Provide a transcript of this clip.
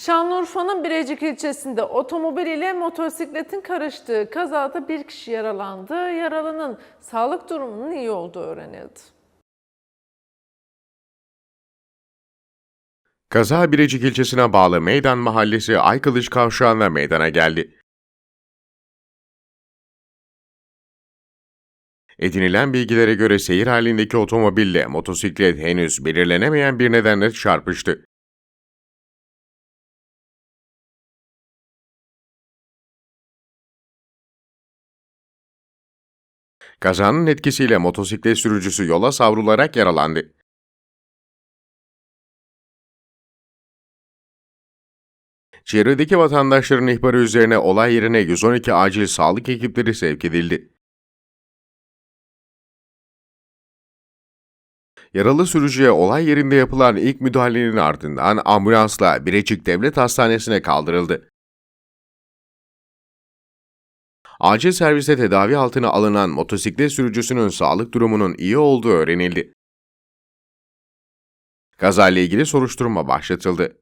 Şanlıurfa'nın Birecik ilçesinde otomobil ile motosikletin karıştığı kazada bir kişi yaralandı. Yaralının sağlık durumunun iyi olduğu öğrenildi. Kaza Birecik ilçesine bağlı Meydan Mahallesi Aykılıç Kavşağı'nda meydana geldi. Edinilen bilgilere göre seyir halindeki otomobille motosiklet henüz belirlenemeyen bir nedenle çarpıştı. Kazanın etkisiyle motosiklet sürücüsü yola savrularak yaralandı. Çevredeki vatandaşların ihbarı üzerine olay yerine 112 acil sağlık ekipleri sevk edildi. Yaralı sürücüye olay yerinde yapılan ilk müdahalenin ardından ambulansla Birecik Devlet Hastanesi'ne kaldırıldı. Acil serviste tedavi altına alınan motosiklet sürücüsünün sağlık durumunun iyi olduğu öğrenildi. Kazayla ilgili soruşturma başlatıldı.